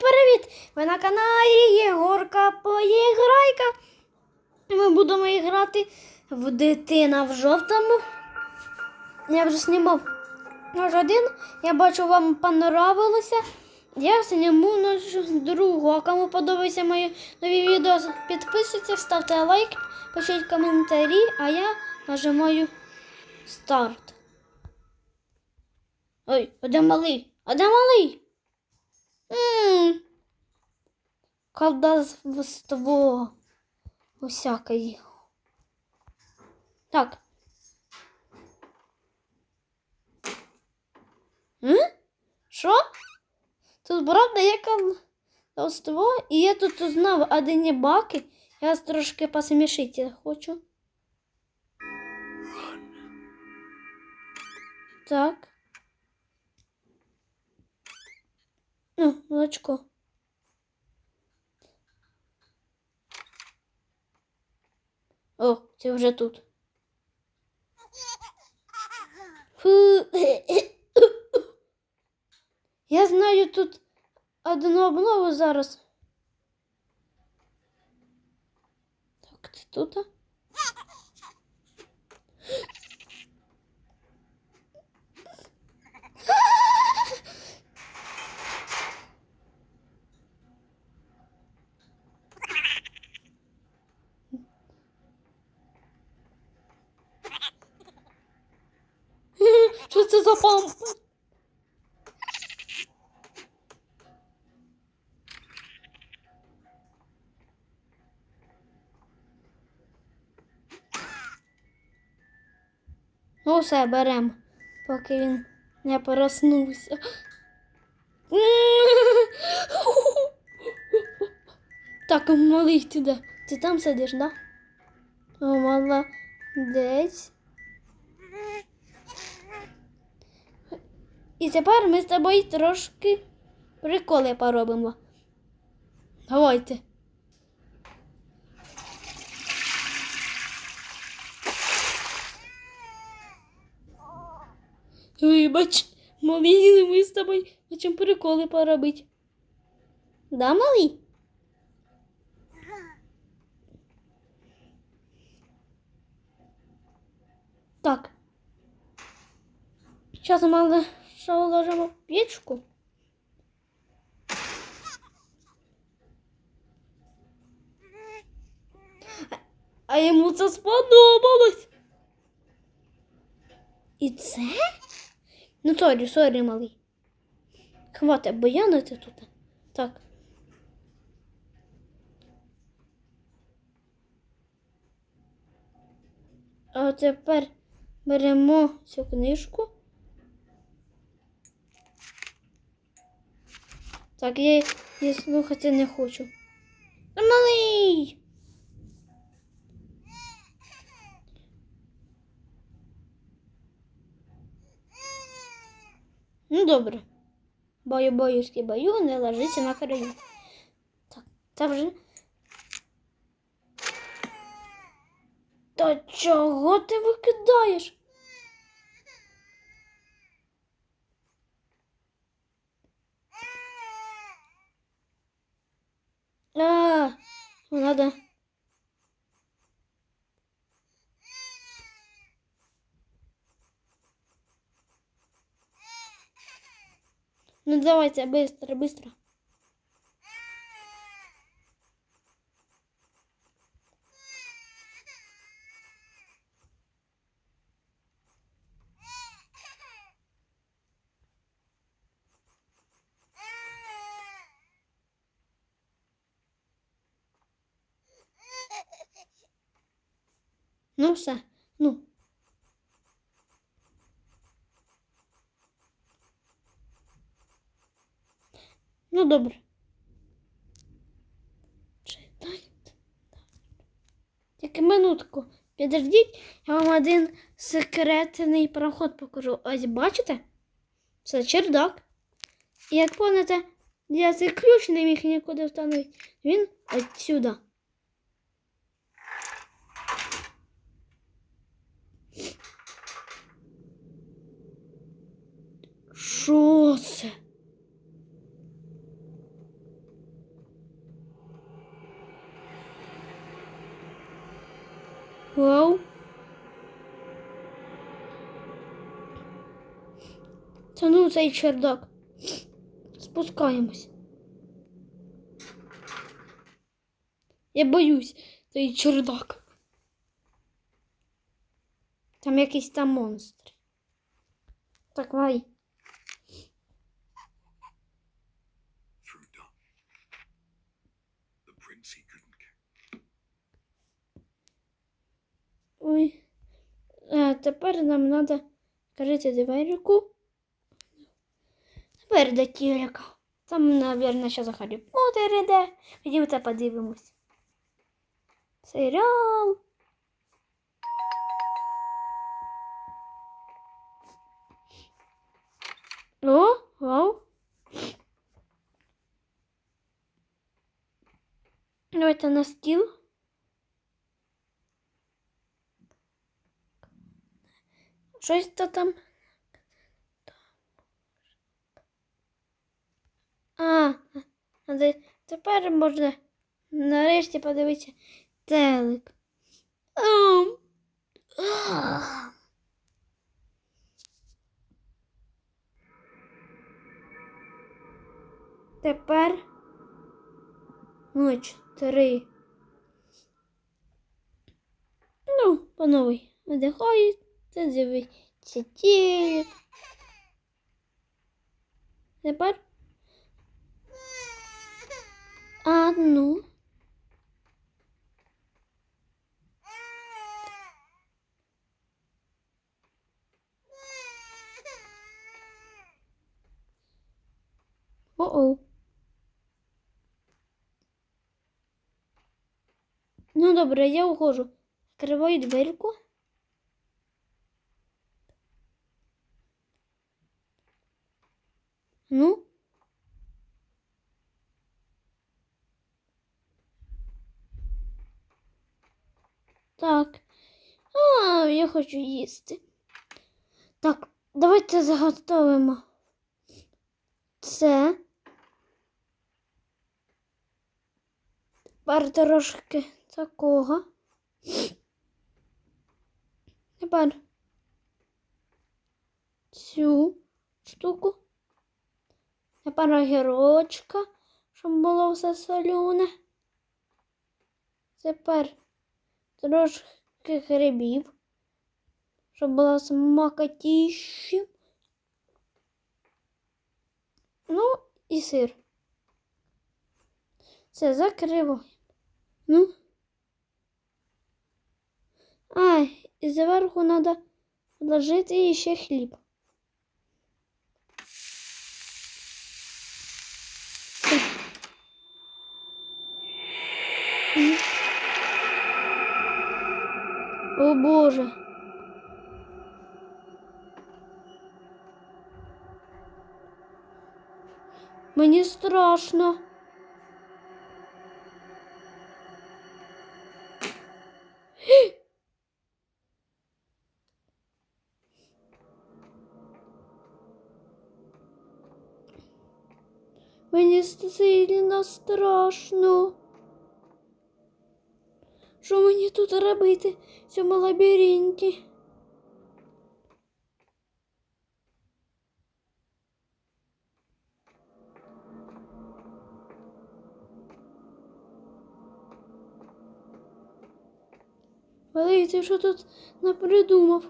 привіт! Ви на каналі Єгорка Поіграйка. Ми будемо грати в дитина в жовтому. Я вже знімав наш один. Я бачу, вам понравилося. Я зніму наш другу. А кому подобаються мої нові відео, підписуйтесь, ставте лайк, пишіть коментарі, а я нажимаю старт. Ой, а де малий? А де малий? М, Колдовство. Усяке. Так. М? Що? Тут правда є колдовство, і я тут узнав одні баки. Я вас трошки посмішити хочу. Так. Ну, молочко. О, це вже тут. Фу. Я знаю тут одну обнову зараз. Так, це тут. Це за памп? Ну, все, беремо, поки він не проснувся. Так, малий ти де? Ти там сидиш, да? О, молодець. І тепер ми з тобою трошки приколи поробимо. Давайте. Вибач, мовили ми з тобою хочемо приколи поробити. Да, малий? Так. Сейчас мы уложим в печку. А йому це сподобалось. І це? Ну, сорі, сорі, малий. Хватить боянити тут. Так. А тепер беремо цю книжку. Так, я її слухати не хочу. Малий! Ну, добре. Бою боюськи бою, не ложиться на краю. Так, та вже. Та чого ти викидаєш? Надо. Ну давайте быстро, быстро. Ну все, ну. Ну, добре. Читайте. Тільки минутку. Підождіть, я вам один секретний проход покажу. Ось бачите? Це чердак. І як помните, я цей ключ не міг нікуди встановити. Він отсюда. Що це? Вау. Та ну цей чердак. Спускаємось. Я боюсь цей чердак. Там якийсь там монстр. Так, вай. Ой. А тепер нам треба відкрити дверку. Тепер де тіряка. Там, мабуть, ще за Гаррі Поттер іде. Ходімте подивимось. Серіал. О, вау. Давайте на стіл. Щось то там. А, а тепер можна нарешті подивитися телек. Тепер ніч три. Ну, по новій видихають, це дивиться телек. Тепер. А ну. О-о. Ну добре, я ухожу. Закриваю дверку. Ну. Так. А, я хочу їсти. Так, давайте заготовимо це. Тепер трошки такого. Тепер цю штуку. Тепер огірочка, щоб було все солюне. Тепер трошки грибів, щоб було смакотіще. Ну і сир. Все, закриваємо. Ну. А, і зверху треба вложити ще хліб. О Боже. Мені страшно. Мені сильно страшно. Що мені тут робити в цьому лабіринті? Валерій, ти що тут напридумав?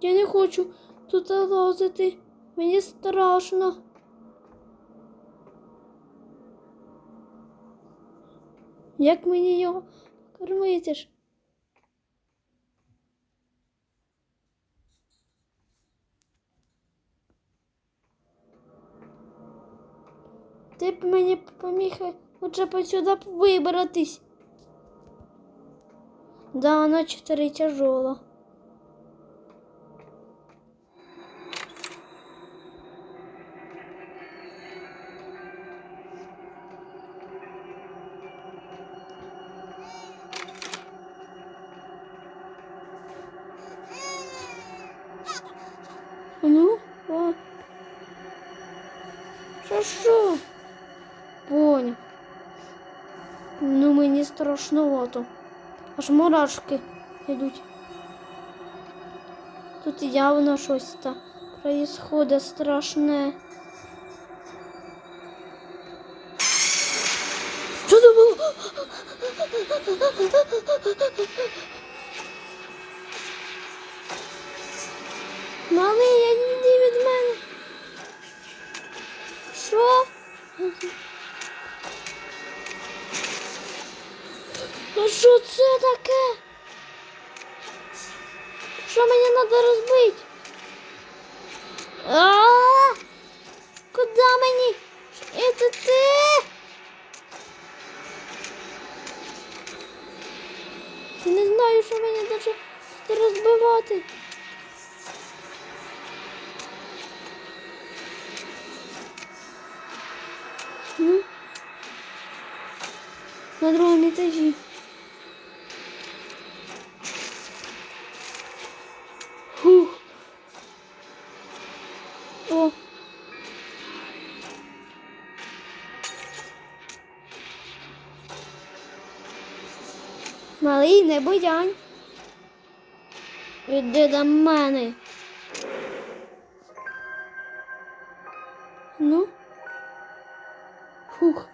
Я не хочу тут лазити. Мені страшно. Як мені його кормити ж? Ти б мені поміг хоча б сюди вибратись. Да, она 4 тяжело. Страшновато. Аж мурашки йдуть. Тут явно щось та происходит страшне. Що це було? Малий, я не від мене. Що? Що мені треба розбити? А! Куди мені? Це ти? Я не знаю, що мені даже розбивати. Ну? На другому етажі. Малий, не будянь. Іди до мене. Ну. Фух.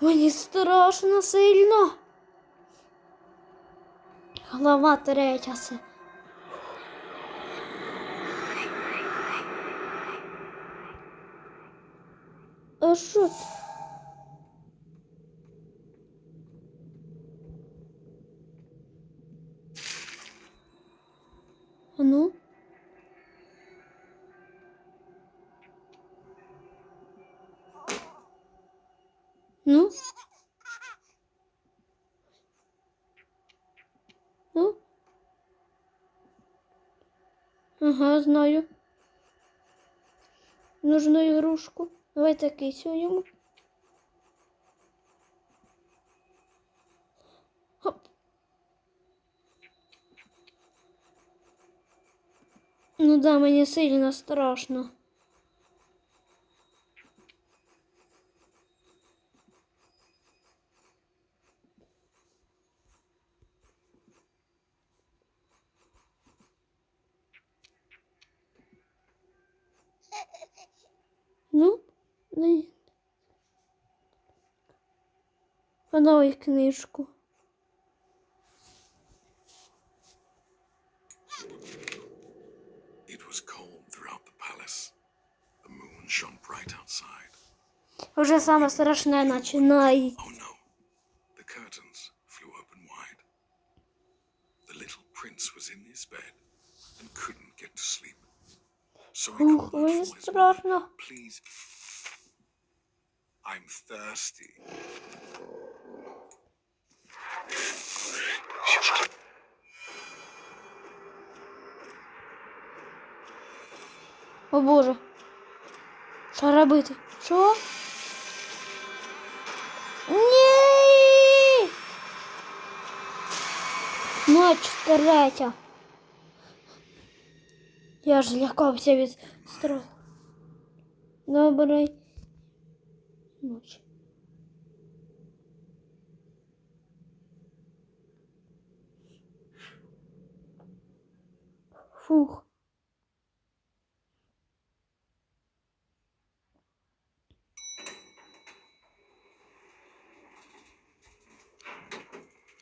Мені страшно сильно. Глава третя. се. А що це? А ну? Ну? Ага, знаю. Нужну ігрушку. Давай йому. Хоп. Ну да, мені сильно страшно. Ну, дай. Подай книжку. To sleep. So he Ух, мені страшно. I'm thirsty. О Боже. Що робити? Що? Третя. Я ж злякався від страху. Добрий ночі. Фух.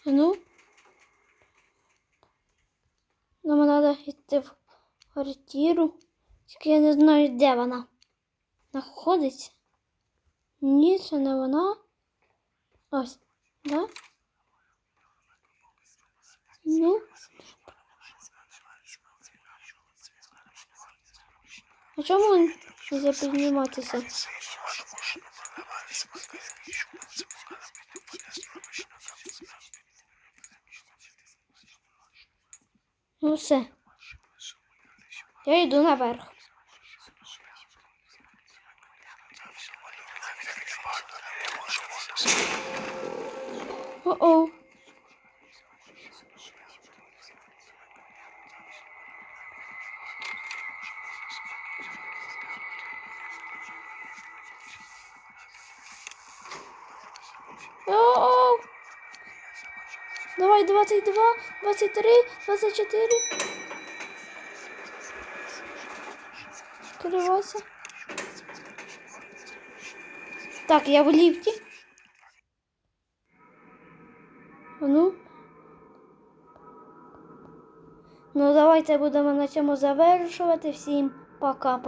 А Ну. Квартиру. Тільки я не знаю, де вона знаходиться. Ні, це не вона. Ось, да? Ну. А чому він не запідніматися? Ну все. Я йду наверх. О-оу. Давай, 22, 23, 24. Відкривайся. Так, я в ліфті. Ну. Ну, давайте будемо на цьому завершувати. Всім пока.